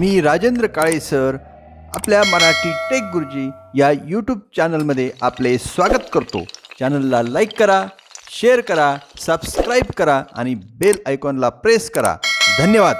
मी Rajendra Kale sir आपल्या Marathi take गुरुजी या YouTube चॅनलमध्ये आपले स्वागत करतो. चॅनलला लाईक करा शेअर करा सबस्क्राईब करा आणि बेल आयकॉनला प्रेस करा. धन्यवाद.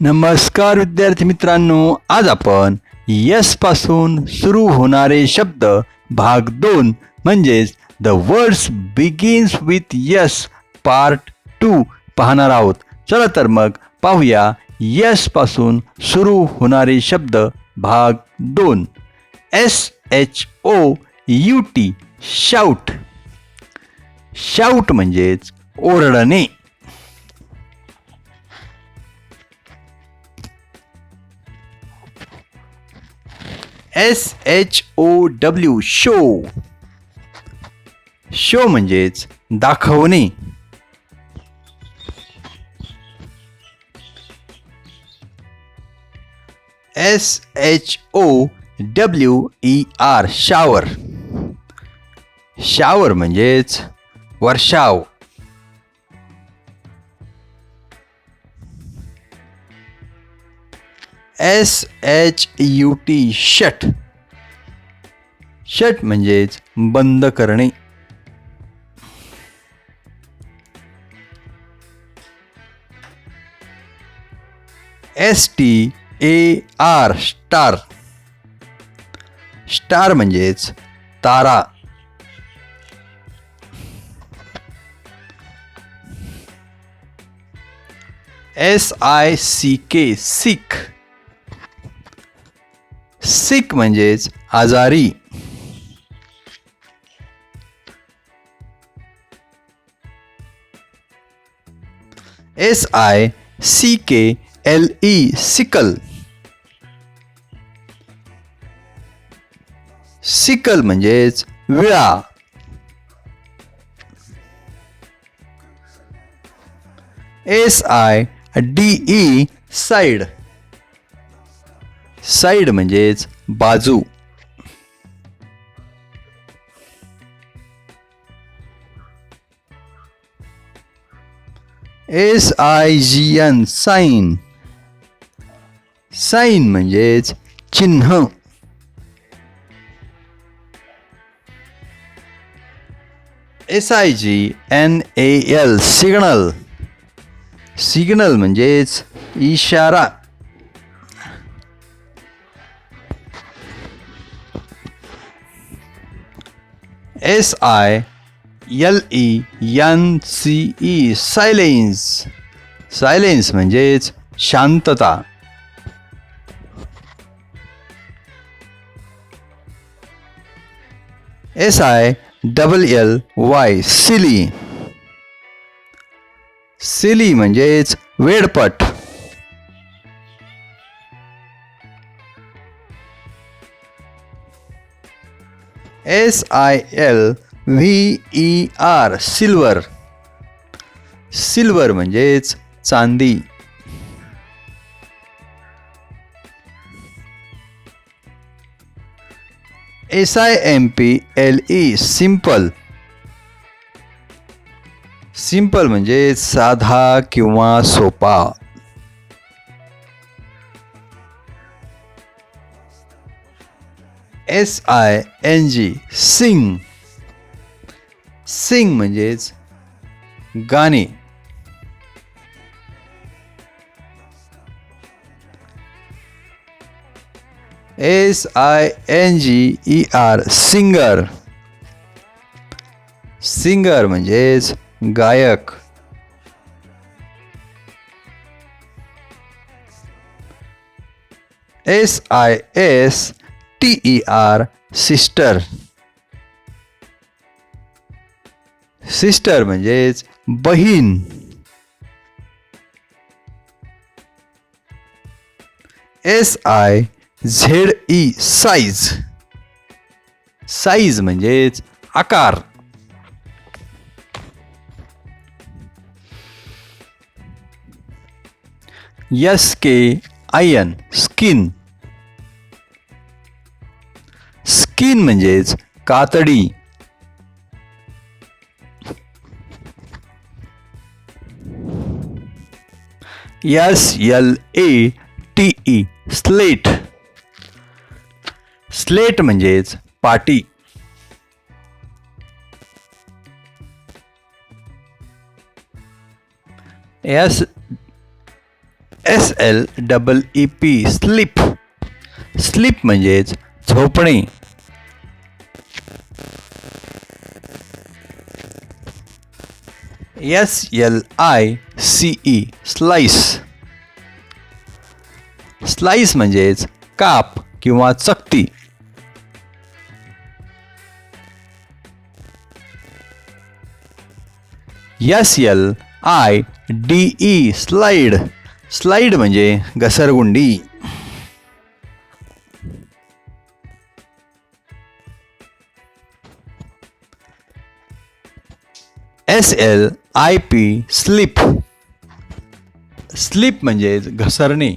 नमस्कार विद्यार्थी मित्रांनो आज आपण यसपासून सुरू होणारे शब्द भाग दोन म्हणजेच the words begins with S part two पाहणार आहोत. चला तर मग पाहूया यसपासून सुरू होणारे शब्द भाग दोन. S H O U T shout shout म्हणजेच ओरडणे. S H O W show show म्हणजेच दाखवणे. S H O W E R shower shower म्हणजेच वर्षाव. S H U T shut shut म्हणजेच बंद करणे. S T A R star star म्हणजेच तारा. एस आय सी के सिख सिख म्हणजेच आजारी. एस आय सी के एल ई सिकल सिकल म्हणजेच विळा. S I E side side म्हणजेच बाजू. S I G N sign sign म्हणजेच चिन्ह. S I G N A L signal signal म्हणजेच इशारा. S I L E N C E silence silence म्हणजेच शांतता. S I double L Y silly. Silly म्हणजेच वेडपट. S I L V E R silver. Silver म्हणजेच चांदी. S I M P L E simple simple म्हणजे साधा किंवा सोपा. S I N G sing sing म्हणजेच गाणे. S I N G E R singer singer म्हणजेच गायक. S I S T E R sister sister म्हणजेच बहीण. S I Z E, size. Size म्हणजेच आकार. एस के आय एन स्किन स्किन म्हणजेच कातडी. S L A T E slate slate म्हणजेच पाटी. S S L double E P sleep. Sleep म्हणजेच झोपणे. S L I C E slice. Slice म्हणजेच काप किंवा चकती. S L I D E slide slide म्हणजे घसरगुंडी. S L I P slip slip म्हणजे घसरणे.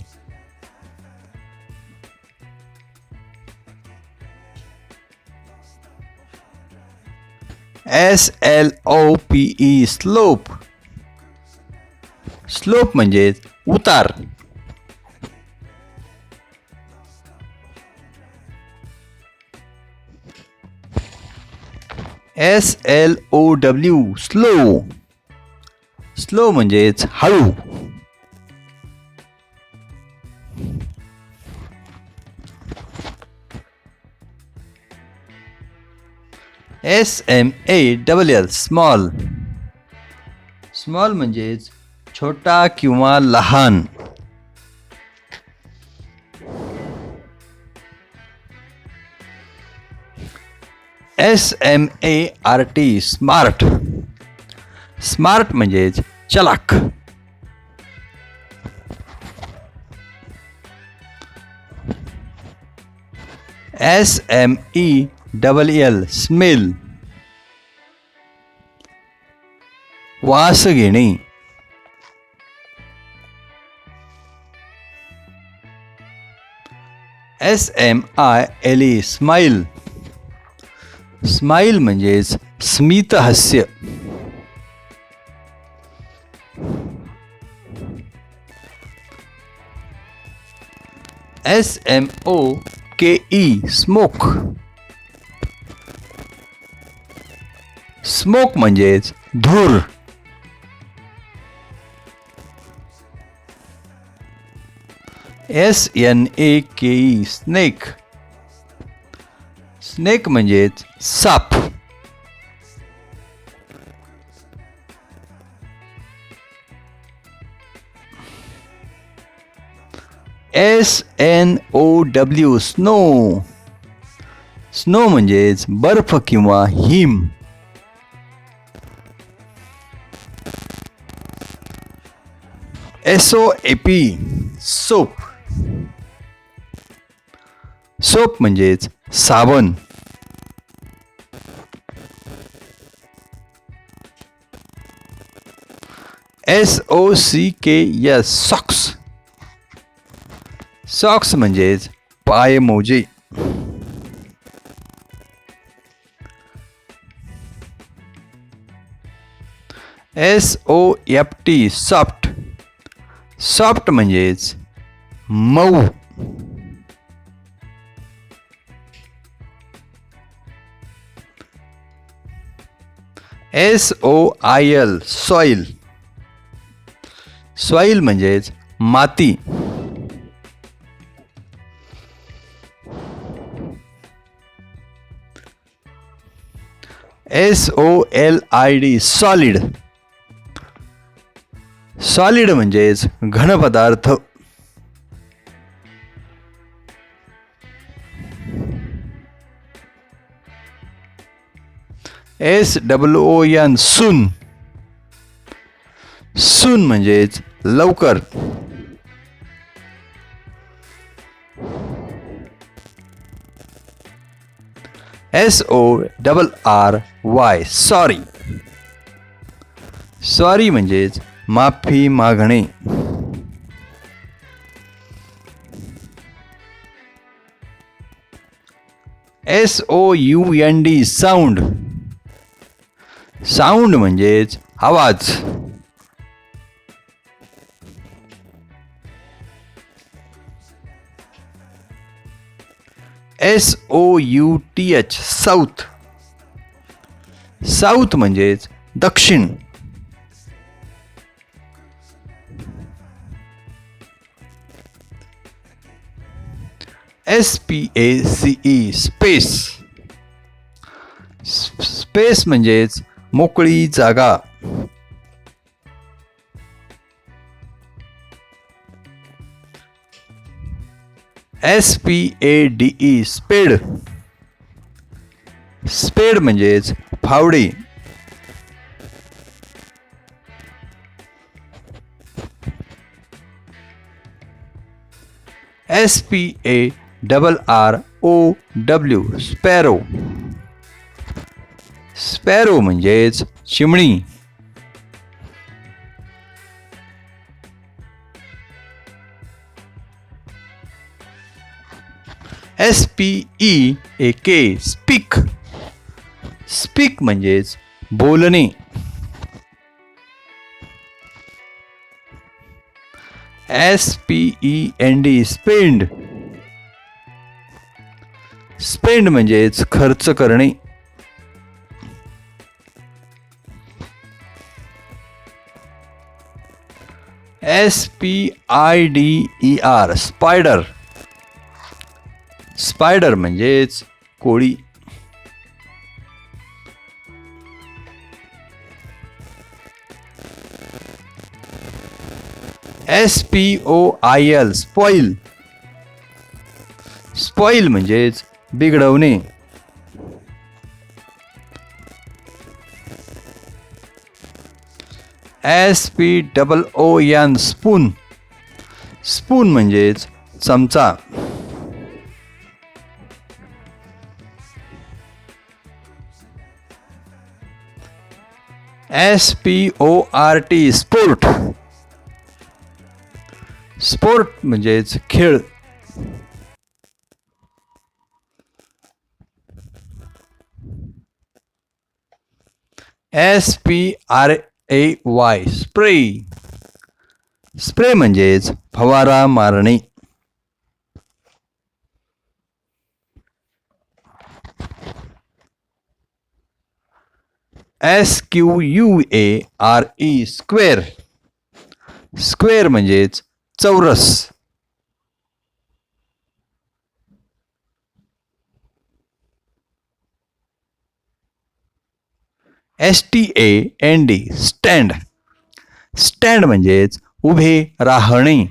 S L O P E slope slope म्हणजेच उतार. S L O W slow slow म्हणजेच हळू. S M A double L small small म्हणजेच छोटा किंवा लहान. S M A R T smart smart म्हणजेच चलाक. S M E double L smell वास घेणे S M I L E smile smile म्हणजेच स्मित हास्य एस एम ओ के ई स्मोक स्मोक म्हणजेच धूर. S N A K E snake snake म्हणजेच shop. S N O W snow snow म्हणजेच बर्फ़ किंवा him. S O A soap soap म्हणजेच साबण. एस ओ सी के एस सॉक्स सॉक्स म्हणजेच पाय मोजे S O F T soft soft म्हणजेच Mau. S O I L soil soil म्हणजेच माती. S O L I D solid solid म्हणजेच घन पदार्थ. S W O N soon soon म्हणजेच लवकर. S O double R Y sorry sorry म्हणजेच माफ़ी मागणे। S O U N D sound sound म्हणजेच आवाज़. S O U T H south south म्हणजेच दक्षिण. S P A C E space space म्हणजेच मोकळी जागा. S P A D E spade spade म्हणजेच फावडी. S P A double R O W sparrow. Sparrow म्हणजेच चिमणी. एस पी ई ए के speak speak म्हणजेच बोलणे. S P E N D spend spend म्हणजेच खर्च करणे. S P I D E R spider spider म्हणजेच कोळी. S P O I L spoil spoil म्हणजेच बिघडवणे. S P double O N spoon spoon म्हणजेच चमचा. S P O R T sport sport म्हणजेच खेळ. S P R A Y spray spray म्हणजेच फवारा, मारणे. S Q U A R E square square म्हणजेच चौरस. S T A N D stand stand म्हणजेच उभे राहणे.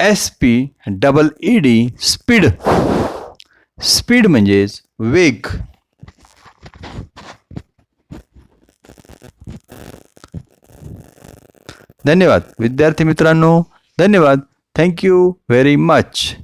S P double E D speed speed म्हणजेच वेग. धन्यवाद. विद्यार्थी मित्रांनो, धन्यवाद. Thank you very much